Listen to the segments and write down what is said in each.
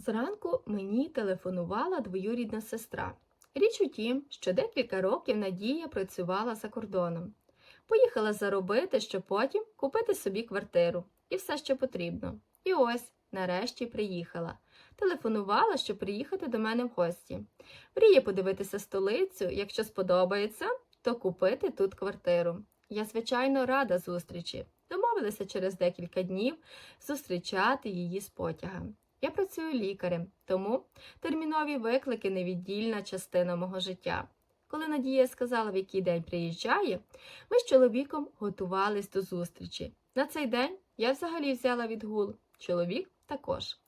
Зранку мені телефонувала двоюрідна сестра. Річ у тім, що декілька років Надія працювала за кордоном. Поїхала заробити, щоб потім купити собі квартиру і все, що потрібно. І ось, нарешті, приїхала. Телефонувала, щоб приїхати до мене в гості. Мріє подивитися столицю, якщо сподобається, то купити тут квартиру. Я, звичайно, рада зустрічі. Домовилися через декілька днів зустрічати її з потяга. Я працюю лікарем, тому термінові виклики невіддільна частина мого життя. Коли Надія сказала, в який день приїжджає, ми з чоловіком готувались до зустрічі. На цей день я взагалі взяла відгул, чоловік також.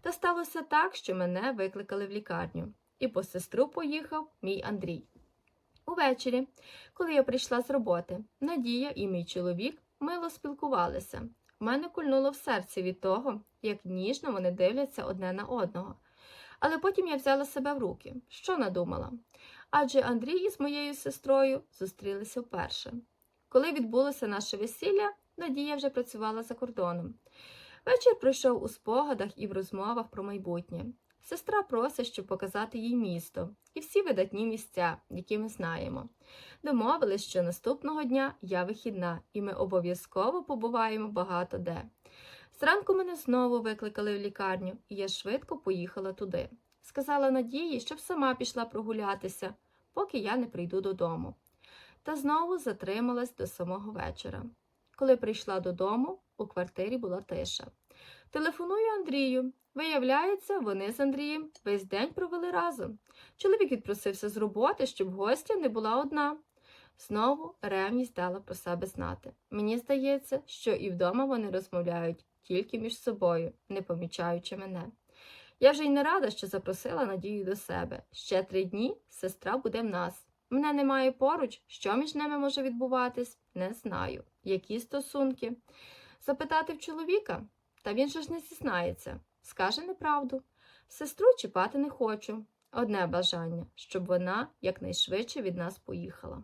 Та сталося так, що мене викликали в лікарню, і по сестру поїхав мій Андрій. Увечері, коли я прийшла з роботи, Надія і мій чоловік мило спілкувалися. В мене кульнуло в серці від того, як ніжно вони дивляться одне на одного. Але потім я взяла себе в руки. Що надумала? Адже Андрій із моєю сестрою зустрілися вперше. Коли відбулося наше весілля, Надія вже працювала за кордоном. Вечір пройшов у спогадах і в розмовах про майбутнє. Сестра просить, щоб показати їй місто і всі видатні місця, які ми знаємо. Домовились, що наступного дня я вихідна, і ми обов'язково побуваємо багато де. Зранку мене знову викликали в лікарню, і я швидко поїхала туди. Сказала Надії, щоб сама пішла прогулятися, поки я не прийду додому. Та знову затрималась до самого вечора. Коли прийшла додому, у квартирі була тиша. Телефоную Андрію. Виявляється, вони з Андрієм весь день провели разом. Чоловік відпросився з роботи, щоб гостя не була одна. Знову ревність дала про себе знати. Мені здається, що і вдома вони розмовляють тільки між собою, не помічаючи мене. Я вже й не рада, що запросила Надію до себе. Ще три дні сестра буде в нас. Мене немає поруч, що між ними може відбуватись, не знаю. Які стосунки? Запитати в чоловіка? Та він же ж не зізнається, скаже неправду. Сестру чіпати не хочу. Одне бажання, щоб вона якнайшвидше від нас поїхала.